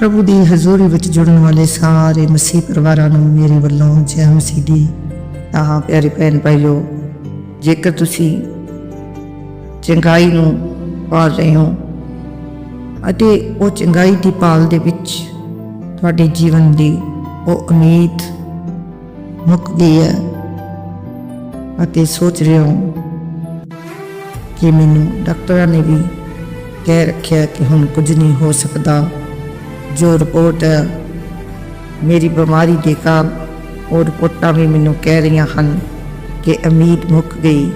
ਪ੍ਰਭੂ ਦੀ ਹਜ਼ੂਰੀ ਵਿੱਚ ਜੁੜਨ ਵਾਲੇ ਸਾਰੇ ਮਸੀਹ ਪਰਿਵਾਰਾਂ ਨੂੰ ਮੇਰੇ ਵੱਲੋਂ ਜੈ ਮਸੀਹ ਦੀ। ਤਾਂ ਪਿਆਰੇ ਭੈਣ ਭਾਈਓ, ਜੇਕਰ ਤੁਸੀਂ ਚੰਗਾਈ ਨੂੰ ਪਾਲ ਰਹੇ ਹੋ ਅਤੇ ਉਹ ਚੰਗਾਈ ਦੀ ਪਾਲ ਦੇ ਵਿੱਚ ਤੁਹਾਡੇ ਜੀਵਨ ਦੀ ਉਹ ਉਮੀਦ ਮੁੱਕ ਗਈ ਹੈ ਅਤੇ ਸੋਚ ਰਹੇ ਹੋ ਕਿ ਮੈਨੂੰ ਡਾਕਟਰਾਂ ਨੇ ਵੀ ਕਹਿ ਰੱਖਿਆ ਕਿ ਹੁਣ ਕੁਝ ਨਹੀਂ ਹੋ ਸਕਦਾ। ਜੋ ਰਿਪੋਰਟ ਮੇਰੀ ਬਿਮਾਰੀ ਦੇ ਕਾਰਨ ਉਹ ਰਿਪੋਰਟਾਂ ਵੀ ਮੈਨੂੰ ਕਹਿ ਰਹੀਆਂ ਹਨ ਕਿ ਉਮੀਦ ਮੁੱਕ ਗਈ।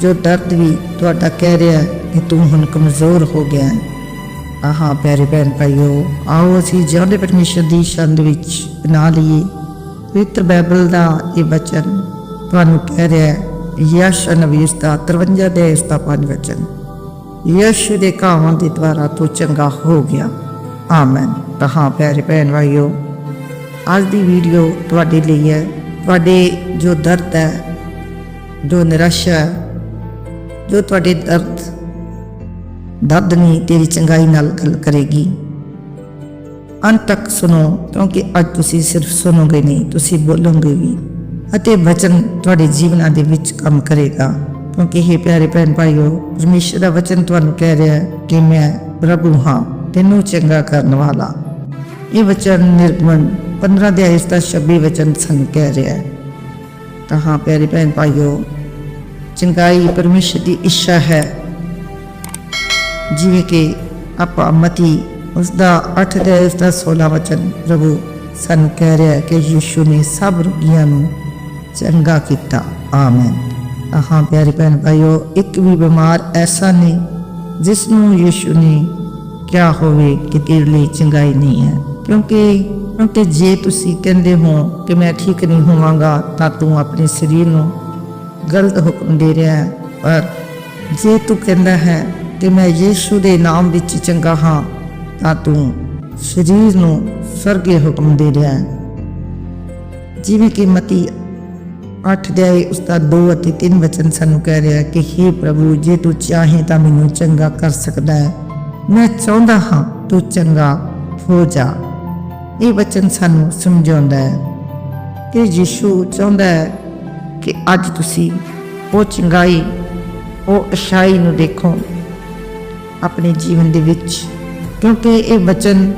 ਜੋ ਦਰਦ ਵੀ ਤੁਹਾਡਾ ਕਹਿ ਰਿਹਾ ਕਿ ਤੂੰ ਹੁਣ ਕਮਜ਼ੋਰ ਹੋ ਗਿਆ ਹੈ। ਆਹਾ ਪਿਆਰੇ ਭੈਣ ਭਾਈਓ, ਆਓ ਅਸੀਂ ਜਿਉਂਦੇ ਪਰਮੇਸ਼ਰ ਦੀ ਸ਼ੰਦ ਵਿੱਚ ਬਣਾ ਲਈਏ। ਪਵਿੱਤਰ ਬਾਈਬਲ ਦਾ ਇਹ ਵਚਨ ਤੁਹਾਨੂੰ ਕਹਿ ਰਿਹਾ ਹੈ, ਯਸ਼ ਨਵੀ ਦਾ 53 ਦੇ ਇਸ ਦਾ ਪੰਜ ਵਚਨ। ਯਸ਼ ਦੇ ਕਾਮਾਂ ਦੇ ਦੁਆਰਾ ਤੂੰ ਚੰਗਾ ਹੋ ਗਿਆ। ਆਮਨ। ਤਾਂ ਹਾਂ, ਪਿਆਰੇ ਭੈਣ ਭਾਈਓ, ਅੱਜ ਦੀ ਵੀਡੀਓ ਤੁਹਾਡੇ ਲਈ ਹੈ। ਤੁਹਾਡੇ ਜੋ ਦਰਦ ਹੈ, ਜੋ ਨਿਰਾਸ਼ਾ ਹੈ, ਜੋ ਤੁਹਾਡੇ ਦਰਦ ਦਰਦ ਨਹੀਂ ਤੇਰੀ ਚੰਗਾਈ ਨਾਲ ਗੱਲ ਕਰੇਗੀ। ਅੰਤ ਤੱਕ ਸੁਣੋ, ਕਿਉਂਕਿ ਅੱਜ ਤੁਸੀਂ ਸਿਰਫ ਸੁਣੋਗੇ ਨਹੀਂ, ਤੁਸੀਂ ਬੋਲੋਗੇ ਵੀ। ਅਤੇ ਵਚਨ ਤੁਹਾਡੇ ਜੀਵਨਾਂ ਦੇ ਵਿੱਚ ਕੰਮ ਕਰੇਗਾ। ਕਿਉਂਕਿ ਇਹ ਪਿਆਰੇ ਭੈਣ ਭਾਈਓ, ਪਰਮੇਸ਼ਰ ਦਾ ਵਚਨ ਤੁਹਾਨੂੰ ਕਹਿ ਰਿਹਾ ਹੈ ਕਿ ਮੈਂ ਪ੍ਰਭੂ ਹਾਂ। ਤੈਨੂੰ ਚੰਗਾ ਕਰਨ ਵਾਲਾ। ਇਹ ਵਚਨ ਨਿਰਗਮਨ 15 ਦੇ ਇਸ ਦਾ 26 ਵਚਨ ਸਾਨੂੰ ਕਹਿ ਰਿਹਾ ਹੈ। ਤਾਂ ਹਾਂ ਪਿਆਰੇ ਭੈਣ ਭਾਈਓ, ਚੰਗਾਈ ਪਰਮੇਸ਼ਰ ਦੀ ਇੱਛਾ ਹੈ। ਜਿਵੇਂ ਕਿ ਆਪਾਂ ਮਤੀ ਉਸ ਦਾ 8 ਦੇ ਇਸ ਦਾ 16 ਵਚਨ ਪ੍ਰਭੂ ਸਾਨੂੰ ਕਹਿ ਰਿਹਾ ਹੈ ਕਿ ਯਿਸੂ ਨੇ ਸਭ ਰੋਗੀਆਂ ਨੂੰ ਚੰਗਾ ਕੀਤਾ। ਆਮੀਨ। ਹਾਂ ਪਿਆਰੇ ਭੈਣ ਭਾਈਓ, ਇੱਕ ਵੀ ਬਿਮਾਰ ਐਸਾ ਨਹੀਂ ਜਿਸ ਨੂੰ ਯਿਸੂ ਨੇ ਕਿਆ ਹੋਵੇ ਕਿ ਤੇਰੇ ਲਈ ਚੰਗਾਈ ਨਹੀਂ ਹੈ। ਕਿਉਂਕਿ ਕਿਉਂਕਿ ਜੇ ਤੁਸੀਂ ਕਹਿੰਦੇ ਹੋ ਕਿ ਮੈਂ ਠੀਕ ਨਹੀਂ ਹੋਵਾਂਗਾ, ਤਾਂ ਤੂੰ ਆਪਣੇ ਸਰੀਰ ਨੂੰ ਗਲਤ ਹੁਕਮ ਦੇ ਰਿਹਾ ਹੈ। ਪਰ ਜੇ ਤੂੰ ਕਹਿੰਦਾ ਹੈ ਕਿ ਮੈਂ ਯੀਸ਼ੂ ਦੇ ਨਾਮ ਵਿੱਚ ਚੰਗਾ ਹਾਂ, ਤਾਂ ਤੂੰ ਸਰੀਰ ਨੂੰ ਸਰਗੇ ਹੁਕਮ ਦੇ ਰਿਹਾ ਹੈ। ਜਿਵੇਂ ਕਿ ਮਤੀ 8 ਦੇ ਉਸ ਦਾ 2 ਅਤੇ 3 ਵਚਨ ਸਾਨੂੰ ਕਹਿ ਰਿਹਾ ਕਿ हे ਪ੍ਰਭੂ, ਜੇ ਤੂੰ ਚਾਹੇ ਤਾਂ ਮੈਨੂੰ ਚੰਗਾ ਕਰ ਸਕਦਾ ਹੈ। ਮੈਂ ਚਾਹੁੰਦਾ ਹਾਂ ਤੂੰ ਚੰਗਾ ਹੋ ਜਾ। ਇਹ ਵਚਨ ਸਾਨੂੰ ਸਮਝਾਉਂਦਾ ਹੈ ਕਿ ਯਿਸੂ ਚਾਹੁੰਦਾ ਹੈ ਕਿ ਅੱਜ ਤੁਸੀਂ ਉਹ ਚੰਗਾਈ, ਉਹ ਅਸ਼ਾਈ ਨੂੰ ਦੇਖੋ ਆਪਣੇ ਜੀਵਨ ਦੇ ਵਿੱਚ। ਕਿਉਂਕਿ ਇਹ ਵਚਨ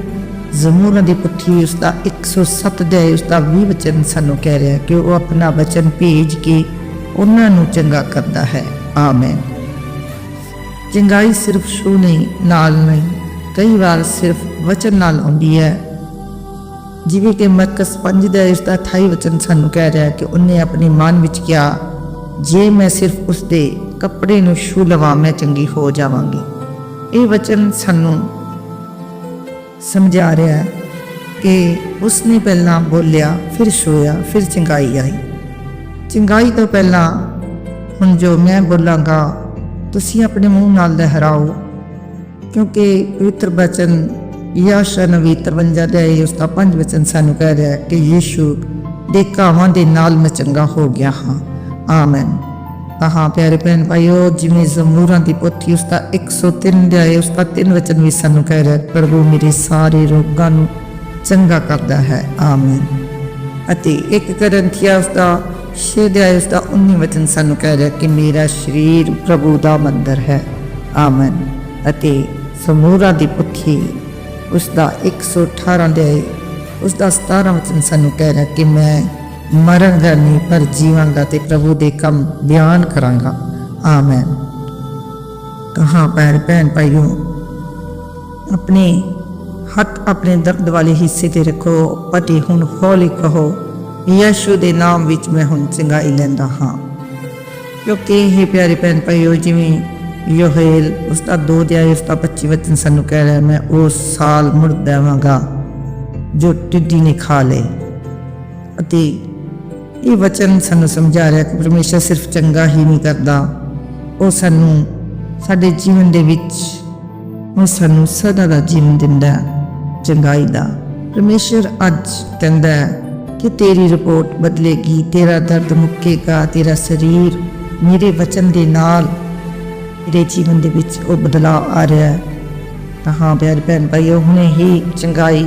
ਜ਼ਮੂਰ ਦੀ ਪੁੱਠੀ ਉਸ ਦਾ 107 ਦੇ ਉਸ ਦਾ 20 ਵਚਨ ਸਾਨੂੰ ਕਹਿ ਰਿਹਾ ਕਿ ਉਹ ਆਪਣਾ ਵਚਨ ਭੇਜ ਕੇ ਉਹਨਾਂ ਨੂੰ ਚੰਗਾ ਕਰਦਾ ਹੈ। ਆਮੀਨ। ਚੰਗਾਈ ਸਿਰਫ ਸ਼ੂ ਨਹੀਂ, ਨਾਲ ਨਹੀਂ। ਕਈ ਵਾਰ ਸਿਰਫ ਵਚਨ ਨਾਲ ਆਉਂਦੀ ਹੈ। ਜਿਵੇਂ ਕਿ ਮਰਕਸ 5 ਦਾ ਇਸ ਦਾ 28 ਵਚਨ ਸਾਨੂੰ ਕਹਿ ਰਿਹਾ ਕਿ ਉਹਨੇ ਆਪਣੇ ਮਨ ਵਿੱਚ ਕਿਹਾ, ਜੇ ਮੈਂ ਸਿਰਫ ਉਸ ਦੇ ਕੱਪੜੇ ਨੂੰ ਛੂ ਲਵਾਂ, ਮੈਂ ਚੰਗੀ ਹੋ ਜਾਵਾਂਗੀ। ਇਹ ਵਚਨ ਸਾਨੂੰ ਸਮਝਾ ਰਿਹਾ ਹੈ ਕਿ ਉਸਨੇ ਪਹਿਲਾਂ ਬੋਲਿਆ, ਫਿਰ ਸੋਇਆ, ਫਿਰ ਚੰਗਾਈ ਆਈ। ਚੰਗਾਈ ਤੋਂ ਪਹਿਲਾਂ ਹੁਣ ਜੋ ਮੈਂ ਬੋਲਾਂਗਾ ਤੁਸੀਂ ਆਪਣੇ ਮੂੰਹ ਨਾਲ ਲਹਿਰਾਓ, ਕਿਉਂਕਿ ਪਵਿੱਤਰ ਬਚਨ ਯਾਸ਼ਾ ਨਵੀ 53 ਦੇ ਉਸ ਦਾ ਪੰਜ ਵਚਨ ਸਾਨੂੰ ਕਹਿ ਰਿਹਾ ਹੈ ਕਿ ਯੀਸ਼ੂ ਦੇ ਕਾਵਾਂ ਦੇ ਨਾਲ ਮੈਂ ਚੰਗਾ ਹੋ ਗਿਆ ਹਾਂ। ਆਮੀਨ। ਕਹਾ ਪਿਆਰੇ ਭੈਣ ਭਾਈਓ, ਜਿਵੇਂ ਜ਼ਮੂਰਾਂ ਦੀ ਪੋਥੀ ਉਸ ਦਾ 103 ਦੇ ਉਸ ਦਾ ਤਿੰਨ ਵਚਨ ਵੀ ਸਾਨੂੰ ਕਹਿ ਰਿਹਾ ਪ੍ਰਭੂ ਮੇਰੇ ਸਾਰੇ ਰੋਗਾਂ ਨੂੰ ਚੰਗਾ ਕਰਦਾ ਹੈ। ਆਮੀਨ। ਅਤੇ ਇੱਕ ਕਰੰਥੀਆ ਉਸ ਦਾ ਛੇ ਦੇ ਉਸ ਦਾ 19 ਵਚਨ ਸਾਨੂੰ ਕਹਿ ਰਿਹਾ ਕਿ ਮੇਰਾ ਸਰੀਰ ਪ੍ਰਭੂ ਦਾ ਮੰਦਰ ਹੈ। ਆਮੀਨ। ਅਤੇ ਸਮੂਰਾ ਦੀ ਪੁੱਠੀ, ਉਸ ਦਾ 118 ਦੇ ਉਸ ਦਾ 17 ਵਚਨ ਸਾਨੂੰ ਕਹਿ ਰਿਹਾ ਕਿ ਮੈਂ ਮਰਾਂਗਾ ਨਹੀਂ, ਪਰ ਜੀਵਾਂਗਾ ਤੇ ਪ੍ਰਭੂ ਦੇ ਕੰਮ ਬਿਆਨ ਕਰਾਂਗਾ। ਆਮੀਨ। ਕਹਾਂ ਪੈਰ ਭੈਣ ਭਾਈਓ, ਆਪਣੇ ਹੱਥ ਆਪਣੇ ਦਰਦ ਵਾਲੇ ਹਿੱਸੇ ਤੇ ਰੱਖੋ ਅਤੇ ਹੁਣ ਹੌਲੀ ਕਹੋ ਯਿਸੂ ਦੇ ਨਾਮ ਵਿੱਚ ਮੈਂ ਹੁਣ ਚੰਗਾਈ ਲੈਂਦਾ ਹਾਂ। ਕਿਉਂਕਿ ਇਹ ਪਿਆਰੇ ਭੈਣ ਭਾਈਓ, ਜਿਵੇਂ ਯੋਹੇਲ ਉਸ ਦਾ ਦੋ ਦੇ ਉਸ ਦਾ 25 ਵਚਨ ਸਾਨੂੰ ਕਹਿ ਰਿਹਾ, ਮੈਂ ਉਸ ਸਾਲ ਮੁੜ ਦੇਵਾਂਗਾ ਜੋ ਟਿੱਡੀ ਨੇ ਖਾ ਲਏ। ਅਤੇ ਇਹ ਵਚਨ ਸਾਨੂੰ ਸਮਝਾ ਰਿਹਾ ਕਿ ਪਰਮੇਸ਼ਰ ਸਿਰਫ ਚੰਗਾ ਹੀ ਨਹੀਂ ਕਰਦਾ। ਉਹ ਸਾਨੂੰ ਸਾਡੇ ਜੀਵਨ ਦੇ ਵਿੱਚ, ਉਹ ਸਾਨੂੰ ਸਦਾ ਦਾ ਜੀਵਨ ਦਿੰਦਾ, ਚੰਗਾਈ ਦਾ। ਪਰਮੇਸ਼ਰ ਅੱਜ ਕਹਿੰਦਾ ਹੈ ਕਿ ਤੇਰੀ ਰਿਪੋਰਟ ਬਦਲੇਗੀ, ਤੇਰਾ ਦਰਦ ਮੁੱਕੇਗਾ, ਤੇਰਾ ਸਰੀਰ ਮੇਰੇ ਵਚਨ ਦੇ ਨਾਲ ਤੇਰੇ ਜੀਵਨ ਦੇ ਵਿੱਚ ਉਹ ਬਦਲਾਅ ਆ ਰਿਹਾ ਹੈ। ਤਾਂ ਹਾਂ ਪਿਆਰੇ ਭੈਣ ਭਾਈਓ, ਹੁਣੇ ਹੀ ਚੰਗਾਈ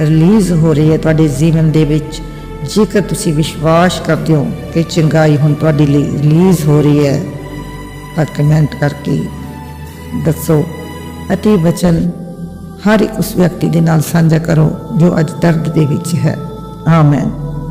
ਰਿਲੀਜ਼ ਹੋ ਰਹੀ ਹੈ ਤੁਹਾਡੇ ਜੀਵਨ ਦੇ ਵਿੱਚ। ਜੇਕਰ ਤੁਸੀਂ ਵਿਸ਼ਵਾਸ ਕਰਦੇ ਹੋ ਕਿ ਚੰਗਾਈ ਹੁਣ ਤੁਹਾਡੇ ਲਈ ਰਿਲੀਜ਼ ਹੋ ਰਹੀ ਹੈ, ਤਾਂ ਕਮੈਂਟ ਕਰਕੇ ਦੱਸੋ ਅਤੇ ਵਚਨ ਹਰ ਇੱਕ ਉਸ ਵਿਅਕਤੀ ਦੇ ਨਾਲ ਸਾਂਝਾ ਕਰੋ ਜੋ ਅੱਜ ਦਰਦ ਦੇ ਵਿੱਚ ਹੈ। Amen.